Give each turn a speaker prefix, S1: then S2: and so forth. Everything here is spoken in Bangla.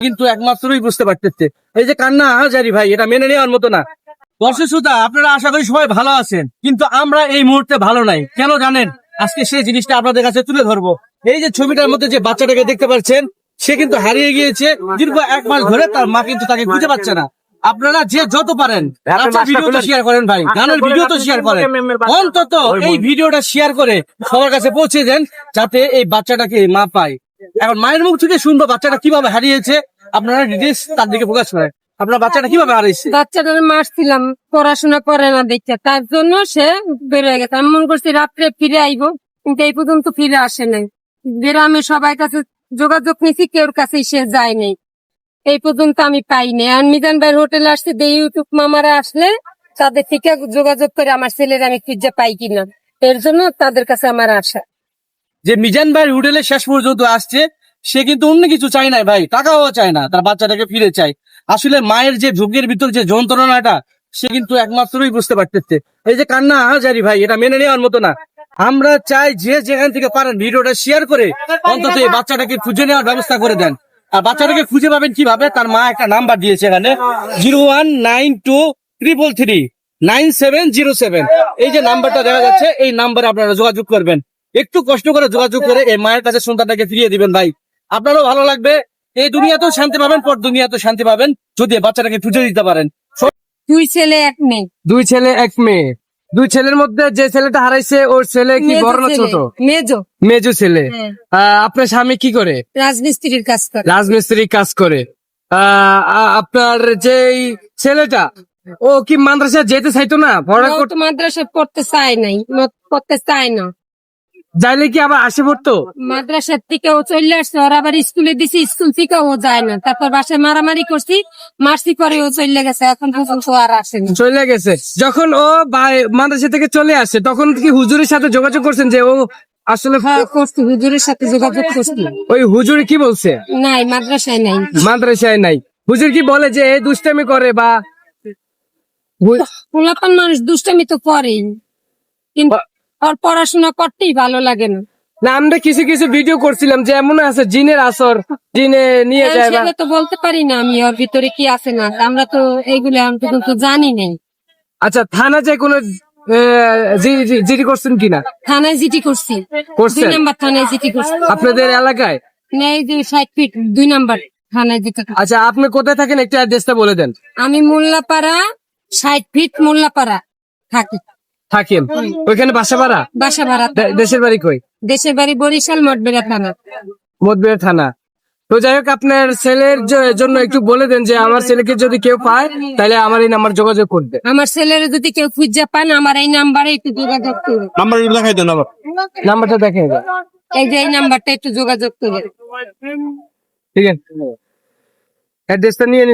S1: কিন্তু একমাত্রই বুঝতে পারতেছে। এই যে কান্না হাজারি ভাই এটা মেনে নেওয়ার মতো না। দর্শক শ্রোতা আপনারা আশা করি সবাই ভালো আছেন কিন্তু আমরা এই মুহূর্তে ভালো নাই। কেন জানেন? আজকে সেই জিনিসটা আপনাদের কাছে তুলে ধরবো। এই যে ছবিটার মধ্যে যে বাচ্চাটাকে দেখতে পাচ্ছেন সে কিন্তু হারিয়ে গিয়েছে। দীর্ঘ এক মাস ধরে তার মা কিন্তু তাকে খুঁজে পাচ্ছে না। আপনারা যে যত পারেন আচ্ছা ভিডিও তো শেয়ার করেন ভাই। গানের ভিডিও তো শেয়ার করেন। অন্তত এই ভিডিওটা শেয়ার করে সবার কাছে পৌঁছে দেন যাতে এই বাচ্চাটাকে মা পায়। এখন মায়ের মুখ থেকে শুনব বাচ্চাটা কীভাবে হারিয়েছে। আপনারা ডিটেলস তার দিকে প্রকাশ করেন। আপনার বাচ্চাটা কীভাবে হারিয়েছে?
S2: বাচ্চাটার মারছিলাম পড়াশোনা করে না দেখতে তার জন্য সে বেরোয় গেছে। আমি মনে করছি রাত্রে ফিরে আইব কিন্তু এই পর্যন্ত ফিরে আসে নাই। গ্রামে সবাই কাছে যোগাযোগ নিয়েছি কেউর কাছে সে যায় নাই। এই পর্যন্ত আমি পাইনি আর মিজান ভাইয়ের হোটেলে আসছে যে ইউটিউব মামারা আসলে তাদের থেকে যোগাযোগ করে আমার ছেলের আমি খুঁজে পাই কিনা। এর জন্য তাদের কাছে আমার আশা।
S1: যে মিজান ভাই হোটেলে শেষ পর্যন্ত আসছে, সে কিন্তু অন্য কিছু চায় না ভাই, টাকাও চায় না, তার বাচ্চাটাকে ফিরে চায়। আসলে মায়ের যে ভোগের ভিতর যে যন্ত্রণাটা, সে কিন্তু একমাত্রই বুঝতে পারতেছে। এই যে কান্না হাজারি ভাই, এটা মেনে নেওয়ার মতো না। আমরা চাই যে যেখান থেকে পারেন ভিডিওটা শেয়ার করে অন্তত এই বাচ্চাটাকে খুঁজে নেওয়ার ব্যবস্থা করে দেন। আর বাচ্চাটাকে খুঁজে পাবেন কীভাবে? তার মা একটা নাম্বার দিয়েছে এখানে, zero one nine two triple three nine seven zero seven. এই যে নাম্বারটা দেখা যাচ্ছে, এই নাম্বারে আপনারা যোগাযোগ করবেন। একটু কষ্ট করে যোগাযোগ করে এই মায়ের কাছে সন্তানটাকে ফিরিয়ে দিবেন ভাই। আপনারও ভালো লাগবে। এই দুনিয়াতেও শান্তি পাবেন পর দুনিয়াতেও শান্তি পাবেন যদি বাচ্চাটাকে খুঁজে দিতে পারেন।
S2: দুই ছেলে এক মেয়ে।
S3: দুই ছেলে এক মেয়ে। দুই ছেলের মধ্যে যে ছেলেটা হারাইছে ওর ছেলে কি বড় না ছোট?
S2: মেজো।
S3: মেজো ছেলে।
S2: হ্যাঁ।
S3: আপনার স্বামী কি করে?
S2: রাজমিস্ত্রির কাজ করে।
S3: রাজমিস্ত্রি কাজ করে। আহ, আপনার যে ছেলেটা ও কি মাদ্রাসা যেতে চাইতো না? পড়া
S2: তো পড়তে চায় নাই। পড়তে চায় না।
S3: যাইলে কি আবার আসে পড়তো?
S2: মাদ্রাসার থেকে ও চলে আসছে ওর আবার স্কুলে দিছি স্কুল থেকে ও যায় না। তারপর বাসায় মারামারি করছি মারছি পরে ও চলে গেছে এখন পর্যন্ত আর আসেনি
S3: চলে গেছে। যখন ও মাদ্রাসা থেকে চলে আসে তখন কি হুজুরের সাথে যোগাযোগ করছেন যে ও আসলে
S2: হ্যাঁ করছি হুজুরের সাথে যোগাযোগ করছি।
S3: ওই হুজুরে কি বলছে?
S2: নাই মাদ্রাসায় নাই।
S3: মাদ্রাসায় নাই। হুজুর কি বলে যে দুষ্টামি করে বা
S2: পোলাপান মানুষ দুষ্টামি তো করেই। কিন্তু ওর পড়াশোনা করতেই ভালো লাগে না।
S3: না আমরা কিছু কিছু ভিডিও করছিলাম যে এমন আছে জিনের আসর জিনে নিয়ে যায়
S2: সেটা তো বলতে পারি না আমি ওর ভিতরে কি আছে না? আমরা তো এইগুলো এখন পর্যন্ত জানি নাই।
S3: আচ্ছা থানা যে কোনো জিডি করছেন কিনা?
S2: থানায় জিটি করছি। দুই
S3: করছেন
S2: নাম্বার থানায় জিটি করছি।
S3: আপনাদের এলাকায়?
S2: না এই যে ষাট ফিট দুই নাম্বার থানায় করছি।
S3: আচ্ছা আপনি কোথায় থাকেন? একটু অ্যাড্রেসটা বলে দেন।
S2: আমি মোল্লাপাড়া ষাট ফিট মোল্লাপাড়া থাকি।
S3: থাকেন। ওইখানে বাসা ভাড়া?
S2: বাসা ভাড়া
S3: দেশের বাড়ি কই?
S2: দেশের বাড়ি বরিশাল মঠবেড়া থানা।
S3: থানা। তো যাই হোক আপনার ছেলের জন্য একটু বলে দেন যে আমার ছেলেকে যদি কেউ পায় তাহলে আমার এই নাম্বার যোগাযোগ করবে।
S2: আমার ছেলের যদি কেউ খুঁজে পান আমার এই নাম্বারে একটু যোগাযোগ করবে
S1: নাম্বার দেখাই দেন আবার।
S3: নাম্বারটা দেখে নিন।
S2: এই যে এই নাম্বারটা একটু যোগাযোগ করবে
S3: ঠিক আছে। অ্যাড্রেসটা নিয়ে